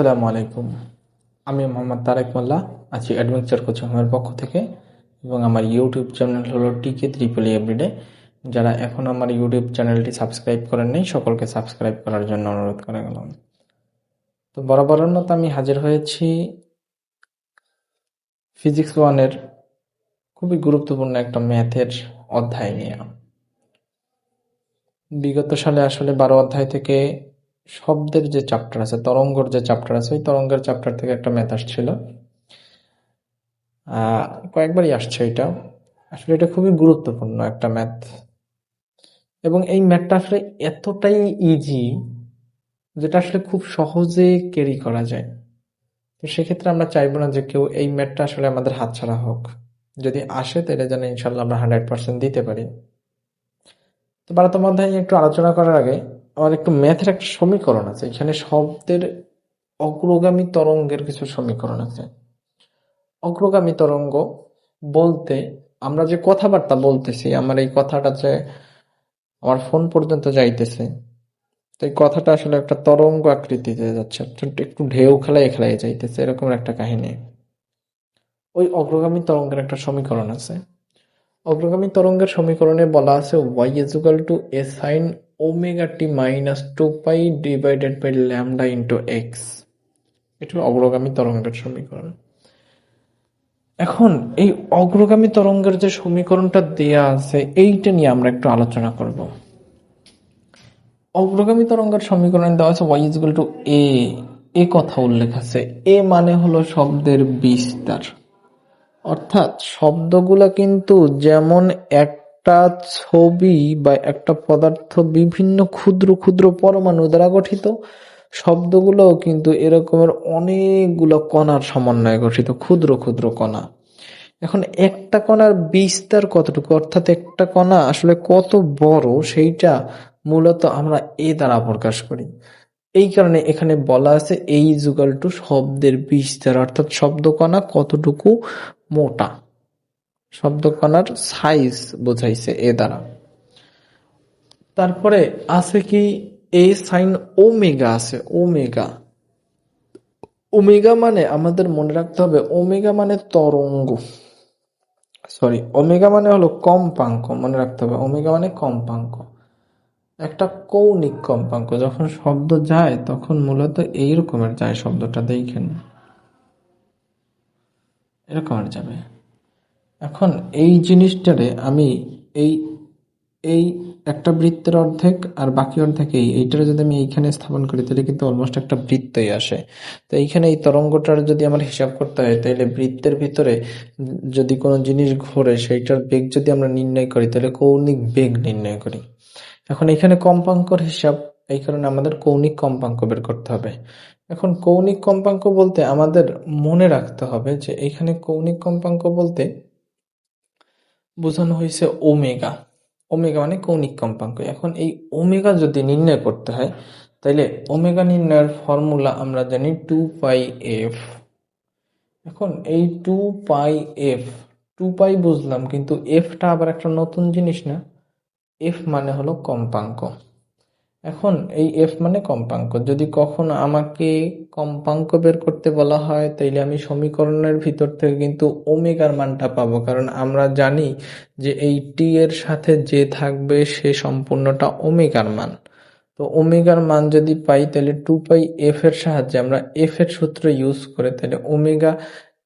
আসসালামু আলাইকুম। আমি মোহাম্মদ তারেক মোল্লা, আছি অ্যাডভেঞ্চার কোচিং হোমের পক্ষ থেকে এবং আমার ইউটিউব চ্যানেল হলো টিকে ত্রিপল এভরিডে যারা এখন আমার ইউটিউব চ্যানেলটি সাবস্ক্রাইব করেন নাই, সকলকে সাবস্ক্রাইব করার জন্য অনুরোধ করে গেলাম। তো বরাবরের মতো আমি হাজির হয়েছি ফিজিক্স ওয়ানের খুবই গুরুত্বপূর্ণ একটা ম্যাথের অধ্যায় নিয়ে। বিগত সালে আসলে বারো অধ্যায় থেকে শব্দের যে চ্যাপ্টার আছে, তরঙ্গর যে চ্যাপ্টার আছে, ওই তরঙ্গের চ্যাপ্টার থেকে একটা ম্যাথ আসছিল। কয়েকবারই আসছে এটা। আসলে এটা খুবই গুরুত্বপূর্ণ একটা ম্যাথ এবং এই ম্যাথটা আসলে এতটাই ইজি যেটা আসলে খুব সহজে ক্যারি করা যায়। তো সেক্ষেত্রে আমরা চাইব না যে কেউ এই ম্যাথটা আসলে আমাদের হাতছাড়া হোক। যদি আসে, তাহলে যেন ইনশাল্লাহ আমরা হান্ড্রেড পার্সেন্ট দিতে পারি। তো বারোতম অধ্যায় একটু আলোচনা করার আগে আমার একটু ম্যাথের একটা সমীকরণ আছে। এখানে শব্দের অগ্রগামী তরঙ্গের কিছু সমীকরণ আছে। অগ্রগামী তরঙ্গ বলতে, আমরা যে কথাবার্তা বলতেছি, আমার এই কথাটা যে আমার ফোন পর্যন্ত যাইতেছে, তো এই কথাটা আসলে একটা তরঙ্গ আকৃতিতে যাচ্ছে। একটু ঢেউ খেলায় খেলায় যাইতেছে, এরকম একটা কাহিনী। ওই অগ্রগামী তরঙ্গের একটা সমীকরণ আছে। অগ্রগামী তরঙ্গের সমীকরণে বলা আছে Y equal to A sine omega T minus two pi divided by lambda into X এটা অগ্রগামী তরঙ্গের সমীকরণ। এখন এই অগ্রগামী তরঙ্গের যে সমীকরণটা দেয়া আছে, এইটা নিয়ে আমরা একটু আলোচনা করব। অগ্রগামী তরঙ্গের সমীকরণ দেওয়া আছে ওয়াই ইজুকাল টু এ এ কথা উল্লেখ আছে। এ মানে হলো শব্দের বিস্তার। অর্থাৎ শব্দগুলা কিন্তু যেমন একটা ছবি বা একটা পদার্থ বিভিন্ন ক্ষুদ্র ক্ষুদ্র পরমাণু দ্বারা গঠিত। শব্দগুলোও কিন্তু এরকমের অনেকগুলো কণার সমন্বয়ে গঠিত, ক্ষুদ্র ক্ষুদ্র কণা। এখন একটা কণার বিস্তার কতটুকু? অর্থাৎ একটা কণা আসলে কত বড়, সেইটা মূলত আমরা এ দ্বারা প্রকাশ করি। এই কারণে এখানে বলা আছে এই যুগাল টু শব্দের বিস্তার, অর্থাৎ শব্দকণা কতটুকু মোটা। শব্দকণার সাইজ বোঝাইছে এ দ্বারা। তারপরে আছে কি এ সাইন ওমেগা আছে ওমেগা ওমেগা মানে আমাদের মনে রাখতে হবে ওমেগা মানে তরঙ্গ। সরি ওমেগা মানে হলো কম্পাঙ্ক, মনে রাখতে হবে ওমেগা মানে কম্পাঙ্ক। একটা কৌণিক কম্পাঙ্ক, যখন শব্দ যায়, তখন মূলত এই রকমের যায় শব্দটা, দেখেন। এরকমের যাবে। এখন এই জিনিসটারে আমি এই এই একটা বৃত্তের অর্ধেক আর বাকি অর্ধেক এই, এইটারে যদি আমি এইখানে স্থাপন করি, তাহলে কিন্তু অলমোস্ট একটা বৃত্তই আসে। তো এইখানে এই তরঙ্গটার যদি আমার হিসাব করতে হয়, তাহলে বৃত্তের ভিতরে যদি কোনো জিনিস ঘোরে, সেইটার বেগ যদি আমরা নির্ণয় করি, তাহলে কৌণিক বেগ নির্ণয় করি। এখন এখানে কম্পাঙ্কর হিসাব, এই কারণে আমাদের কৌণিক কম্পাঙ্ক বের করতে হবে। এখন কৌণিক কম্পাঙ্ক বলতে আমাদের মনে রাখতে হবে যে, এখানে কৌণিক কম্পাঙ্ক বলতে বোঝানো হয়েছে ওমেগা। ওমেগা মানে কৌণিক কম্পাঙ্ক। এখন এই ওমেগা যদি নির্ণয় করতে হয়, তাইলে ওমেগা নির্ণয়ের ফর্মুলা আমরা জানি টু পাই এফ। এখন এই two pi F, two pi বুঝলাম, কিন্তু এফটা আবার একটা নতুন জিনিস না। এফ মানে হলো কম্পাঙ্ক। এখন এই এফ মানে কম্পাঙ্ক। যদি কখনো আমাকে কম্পাঙ্ক বের করতে বলা হয়, তাইলে আমি সমীকরণের ভিতর থেকে কিন্তু ওমেগার মানটা পাবো। কারণ আমরা জানি যে এই টি এর সাথে যে থাকবে, সে সম্পূর্ণটা ওমেগার মান। তো ওমেগার মান যদি পাই তাহলে টু পাই এফ এর সাহায্যে আমরা এফ এর সূত্র ইউজ করে তাহলে ওমেগা,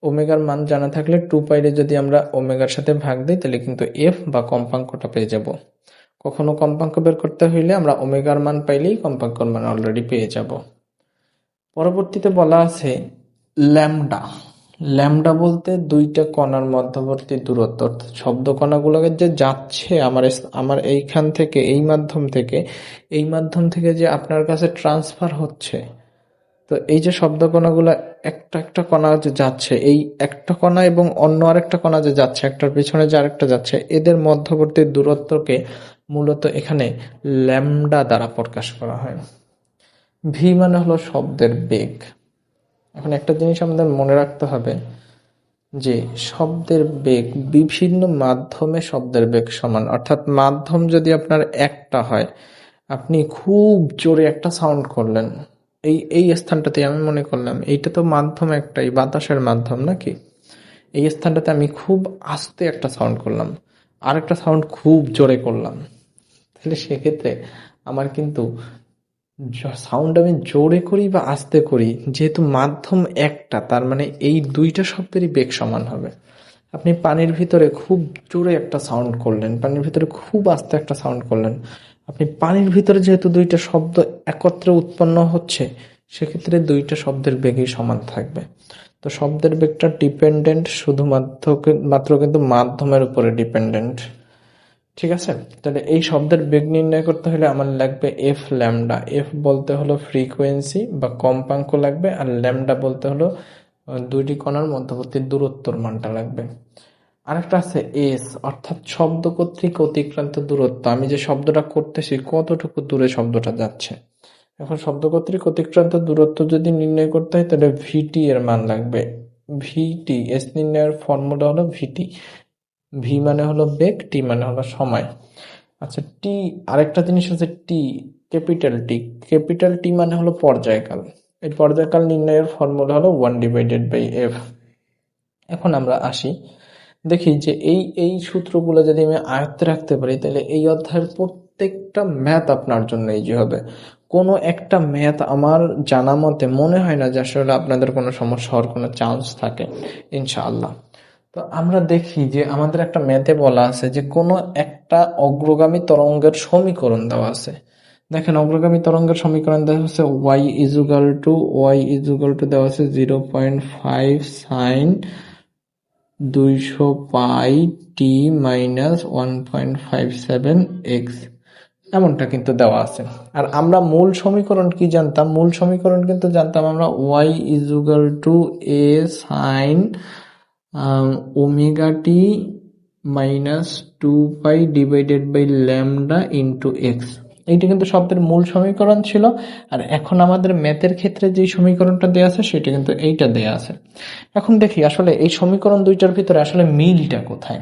ওমেগার মান জানা থাকলে টু পাইরে যদি আমরা ওমেগার সাথে ভাগ দিই তাহলে কিন্তু এফ বা কম্পাঙ্কটা পেয়ে যাব। কখনো কম্পাঙ্ক বের করতে হইলে আমরা ওমেগার মান পাইলেই কম্পাঙ্কর মান অলরেডি পেয়ে যাব। পরবর্তীতে বলা আছে ল্যামডা। ল্যামডা বলতে দুইটা কণার মধ্যবর্তী দূরত্ব, অর্থাৎ শব্দ কণাগুলোকে যে যাচ্ছে আমার আমার এইখান থেকে, এই মাধ্যম থেকে, এই মাধ্যম থেকে যে আপনার কাছে ট্রান্সফার হচ্ছে। তো এই যে শব্দ কণাগুলো একটা একটা কণা যে যাচ্ছে, এই একটা কণা এবং অন্য আরেকটা কণা যে যাচ্ছে, একটার পিছনে যে আরেকটা যাচ্ছে, এদের মধ্যবর্তী দূরত্বকে মূলত এখানে ল্যামডা দ্বারা প্রকাশ করা হয়। ভি মানে হলো শব্দের বেগ। এখন একটা জিনিস আমাদের মনে রাখতে হবে যে শব্দের বেগ বিভিন্ন মাধ্যমে শব্দের বেগ সমান। অর্থাৎ মাধ্যম যদি আপনার একটা হয়, আপনি খুব জোরে একটা সাউন্ড করলেন। এই এই স্থানটাতে আমি মনে করলাম, এইটা তো মাধ্যম একটাই, বাতাসের মাধ্যম নাকি? এই স্থানটাতে আমি খুব আস্তে একটা সাউন্ড করলাম আর একটা সাউন্ড খুব জোরে করলাম। তাহলে সেক্ষেত্রে আমার কিন্তু সাউন্ড আমি জোরে করি বা আস্তে করি, যেহেতু মাধ্যম একটা, তার মানে এই দুইটা শব্দেরই বেগ সমান হবে। আপনি পানির ভিতরে খুব জোরে একটা সাউন্ড করলেন, পানির ভিতরে খুব আস্তে একটা সাউন্ড করলেন, আপনি পানির ভিতরে যেহেতু দুইটা শব্দ একত্রে উৎপন্ন হচ্ছে, সেক্ষেত্রে দুইটা শব্দের বেগই সমান থাকবে। তো শব্দের বেগটা ডিপেন্ডেন্ট শুধুমাত্র মাত্র কিন্তু মাধ্যমের উপরে ডিপেন্ডেন্ট ঠিক আছে? তাহলে এই শব্দের বেগ নির্ণয় করতে হলে আমার লাগবে এফ ল্যামডা এফ বলতে হলো ফ্রিকোয়েন্সি বা কম্পাঙ্ক লাগবে আর ল্যামডা বলতে হলো দুইটি কণার মধ্যবর্তী দূরত্বর মানটা লাগবে। আরেকটা আছে এস অর্থাৎ শব্দ কর্তৃক অতিক্রান্ত দূরত্ব। আমি যে শব্দটা করতেছি, কতটুকু দূরে শব্দটা যাচ্ছে? এখন শব্দ কর্তৃক অতিক্রান্ত দূরত্ব যদি নির্ণয় করতে হয়, তাহলে ভিটি এর মান লাগবে। ভিটি এস নির্ণয়ের ফর্মুলা হলো ভিটি ভি মানে হলো বেগ টি মানে হলো সময়। আচ্ছা টি আরেকটা জিনিস হচ্ছে টি ক্যাপিটাল টি ক্যাপিটাল টি মানে হলো পর্যায়কাল। এই পর্যায়কাল নির্ণয়ের ফর্মুলা হলো ওয়ান ডিভাইডেড বাই এফ এখন আমরা আসি, দেখি যে এই এই সূত্রগুলো যদি আমি আয়ত্তে রাখতে পারি, তাহলে এই অধ্যায়ের প্রত্যেকটা ম্যাথ আপনার জন্য ইজি হবে। কোনো একটা ম্যাথ আমার জানা মতে মনে হয় না যে আসলে আপনাদের কোনো সমস্যা হওয়ার কোনো চান্স থাকে, ইনশাআল্লাহ। তো আমরা দেখি যে আমাদের একটা ম্যাথে বলা আছে যে কোনো একটা অগ্রগামী তরঙ্গের সমীকরণ দেওয়া আছে। দেখেন, অগ্রগামী তরঙ্গের সমীকরণ দেওয়া হচ্ছে Y equal to Y equal to দেওয়া আছে জিরো পয়েন্ট ফাইভ সাইন দুইশো pi T minus one point five seven X এমনটা কিন্তু দেওয়া আছে। আর আমরা মূল সমীকরণ কি জানতাম? মূল সমীকরণ কিন্তু জানতাম আমরা Y equal to A sine omega T minus two pi divided by lambda into X এইটা কিন্তু শব্দের মূল সমীকরণ ছিল। আর এখন আমাদের ম্যাথের ক্ষেত্রে যে সমীকরণটা দেয়া আছে, সেটা কিন্তু এইটা দেয়া আছে। এখন দেখি, আসলে এই সমীকরণ দুইটার ভিতরে আসলে মিলটা কোথায়?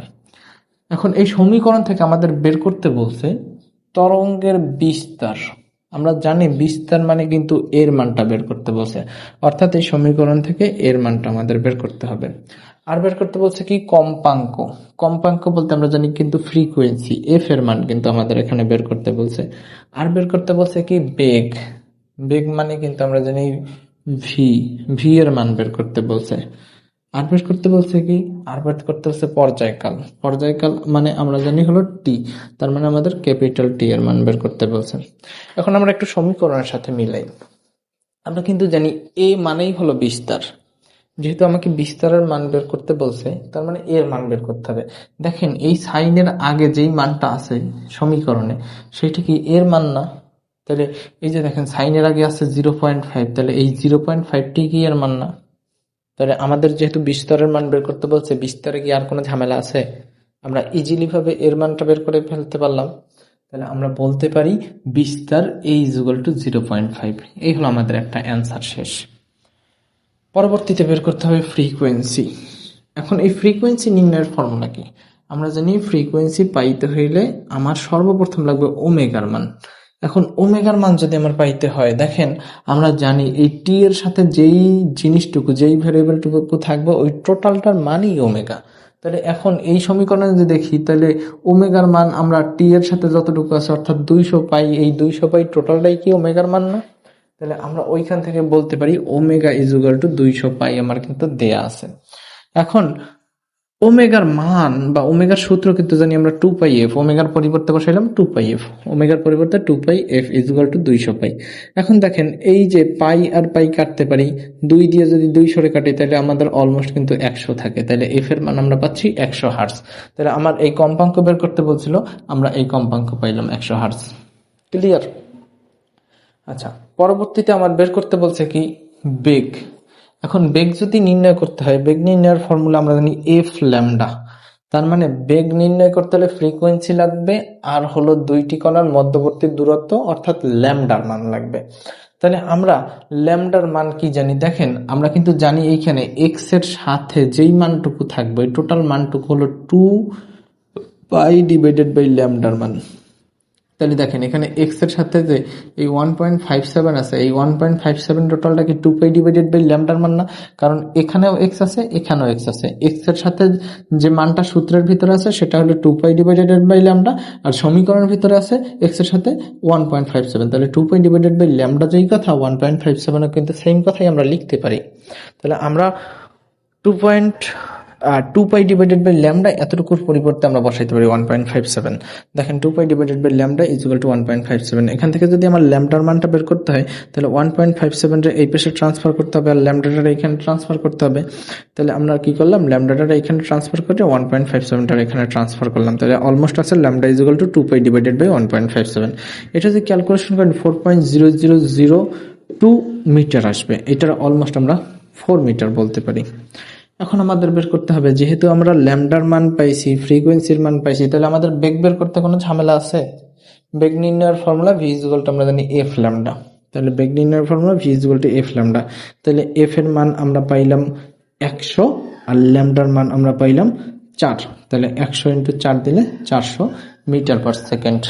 এখন এই সমীকরণ থেকে আমাদের বের করতে বলছে, তরঙ্গের বিস্তার। আমরা জানি বিস্তার মানে কিন্তু এর মানটা বের করতে বলছে। অর্থাৎ এই সমীকরণ থেকে এর মানটা আমাদের বের করতে হবে। আর বের করতে বলছে কি? কম্পাঙ্ক। কম্পাঙ্ক বলতে আমরা জানি কিন্তু ফ্রিকোয়েন্সি এফ এর মান কিন্তু আমাদের এখানে বের করতে বলছে। আর বের করতে বলছে কি? বেগ। বেগ মানে কিন্তু আমরা জানি ভি ভি এর মান বের করতে বলছে। আর বের করতে বলছে কি? আর বের করতে বলছে পর্যায়কাল। পর্যায়কাল মানে আমরা জানি হলো টি তার মানে আমাদের ক্যাপিটাল টি এর মান বের করতে বলছে। এখন আমরা একটু সমীকরণের সাথে মিলাই। আমরা কিন্তু জানি এ মানেই হলো বিস্তার। যেহেতু আমাকে বিস্তারের মান বের করতে বলছে, তার মানে এর মান বের করতে হবে। দেখেন, এই সাইনের আগে যেই মানটা আছে সমীকরণে, সেটা কি এর মান না? তাহলে এই যে দেখেন, সাইনের আগে আছে জিরো পয়েন্ট ফাইভ, তাহলে এই জিরো পয়েন্ট ফাইভটি কি এর মান না? তাহলে আমাদের যেহেতু বিস্তারের মান বের করতে বলছে, বিস্তারে কি আর কোনো ঝামেলা আছে? আমরা ইজিলি ভাবে এর মানটা বের করে ফেলতে পারলাম। তাহলে আমরা বলতে পারি বিস্তার এই equal to zero point five এই হলো আমাদের একটা অ্যান্সার শেষ। পরবর্তীতে বের করতে হবে ফ্রিকোয়েন্সি এখন এই ফ্রিকোয়েন্সি নির্ণয়ের ফর্মুলা কি? আমরা জানি ফ্রিকোয়েন্সি পাইতে হইলে আমার সর্বপ্রথম লাগবে ওমেগার মান। এখন ওমেগার মান যদি আমার পাইতে হয়, দেখেন, আমরা জানি এই টি এর সাথে যেই জিনিসটুকু, যেই ভ্যারিয়েবলটুকু থাকবে, ওই টোটালটার মানই ওমেগা। তাহলে এখন এই সমীকরণে যদি দেখি, তাহলে ওমেগার মান আমরা টি এর সাথে যতটুকু আছে, অর্থাৎ দুইশো পাই, এই দুইশো পাই টোটালটাই কি ওমেগার মান না? তাহলে আমরা ওইখান থেকে বলতে পারি ওমেগা ইজুগাল টু দুইশো পাই আমার কিন্তু দেয়া আছে। এখন, ওমেগার মান বা ওমেগার সূত্র কিন্তু জানি আমরা টু পাই এফ, ওমেগার পরিবর্তে বসাইলাম টু পাই এফ, ওমেগার পরিবর্তে two pi F equal to দুইশো পাই। এখন দেখেন, এই যে পাই আর পাই কাটতে পারি, দুই দিয়ে যদি দুই সরে কাটি, তাহলে আমাদের অলমোস্ট কিন্তু একশো থাকে। তাহলে এফ এর মান আমরা পাচ্ছি একশো হার্স তাহলে আমার এই কম্পাঙ্ক বের করতে বলছিল, আমরা এই কম্পাঙ্ক পাইলাম একশো হার্স ক্লিয়ার আচ্ছা। পরবর্তীতে আমার বের করতে বলছে কি, বেগ। এখন বেগ যদি নির্ণয় করতে হয়, বেগ নির্ণয়ের ফর্মুলা আমরা জানি এফ ল্যামডা তার মানে বেগ নির্ণয় করতে হলে ফ্রিকোয়েন্সি লাগবে, আর হলো দুইটি কণার মধ্যবর্তী দূরত্ব, অর্থাৎ ল্যামডার মান লাগবে। তাহলে আমরা ল্যামডার মান কি জানি? দেখেন, আমরা কিন্তু জানি এইখানে এক্সের সাথে যেই মানটুকু থাকবে টোটাল মানটুকু হলো টু পাই ডিভাইডেড বাই ল্যামডার মান। তাহলে দেখেন, এখানে এক্সের সাথে যে এই ওয়ান পয়েন্ট ফাইভ সেভেন আছে, এই ওয়ান পয়েন্ট ফাইভ সেভেন টোটালটা কি টু পাই ডিভাইডেড বাই ল্যামডার মান না? কারণ এখানেও এক্স আছে, এখানেও এক্স আছে। এক্সের সাথে যে মানটা সূত্রের ভিতরে আছে, সেটা হলো two pi divided by lambda আর সমীকরণের ভিতরে আছে এক্সের সাথে ওয়ান পয়েন্ট ফাইভ সেভেন তাহলে two pi divided by lambda যেই কথা ওয়ান পয়েন্ট ফাইভ সেভেনও কিন্তু সেম কথাই আমরা লিখতে পারি। তাহলে আমরা two point two pi divided by lambda এতটুকুর পরিবর্তে আমরা বসাইতে পারি ওয়ান পয়েন্ট ফাইভ সেভেন দেখেন two pi divided by lambda equal to one point five seven এখান থেকে যদি আমার ল্যামডার মানটা বের করতে হয়, তাহলে ওয়ান পয়েন্ট ফাইভ সেভেনটা এই পেশে ট্রান্সফার করতে হবে আর ল্যামডাটা এখানে ট্রান্সফার করতে হবে। তাহলে আমরা কি করলাম? ল্যামডাটা এখানে ট্রান্সফার করে ওয়ান পয়েন্ট ফাইভ সেভেনটা এখানে ট্রান্সফার করলাম। তাহলে অলমোস্ট আছে lambda equal to two pi divided by one point five seven এটা যদি ক্যালকুলেশন করেন four point zero zero zero two metre আসবে। এটার অলমোস্ট আমরা ফোর মিটার বলতে পারি। এখন আমাদের বের করতে হবে। যেহেতু আমরা ল্যামডার মান পাইছি ফ্রিকোয়েন্সির মান পাইছি, তাহলে আমাদের বেগ বের করতে কোনো ঝামেলা আছে? বেগ নির্ণয়ের ফর্মুলা ভি আমরা জানি এফ ল্যামডা তাহলে বেগ নির্ণয়ের formula V to F lambda তাহলে এফ এর মান আমরা পাইলাম একশো আর ল্যামডার মান আমরা পাইলাম চার তাহলে একশো ইন্টু চার দিলে চারশো মিটার পার সেকেন্ড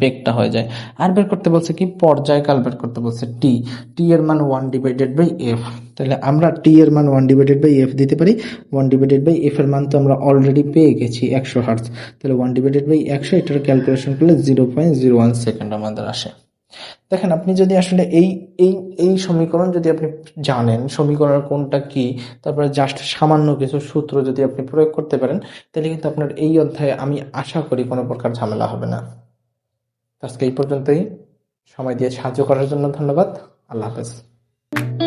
বেগটা হয়ে যায়। আর বের করতে বলছে কি? পর্যায়কাল বের করতে বলছে টি টি এর মান ওয়ান ডিভাইডেড বাই এফ তাহলে আমরা টি এর মান ওয়ান ডিভাইডেড বাই এফ দিতে পারি। ওয়ান ডিভাইডেড বাই এফ এর মান তো আমরা অলরেডি পেয়ে গেছি একশো হার্টস তাহলে ওয়ান ডিভাইডেড বাই একশো, এটার ক্যালকুলেশন করলে zero point zero one second আমাদের আসে। দেখেন, আপনি যদি আসলে এই এই এই সমীকরণ যদি আপনি জানেন, সমীকরণের কোনটা কি, তারপরে জাস্ট সামান্য কিছু সূত্র যদি আপনি প্রয়োগ করতে পারেন, তাহলে কিন্তু আপনার এই অধ্যায়ে আমি আশা করি কোনো প্রকার ঝামেলা হবে না। আজকে এই পর্যন্তই। সময় দিয়ে সাহায্য করার জন্য ধন্যবাদ। আল্লাহ হাফেজ।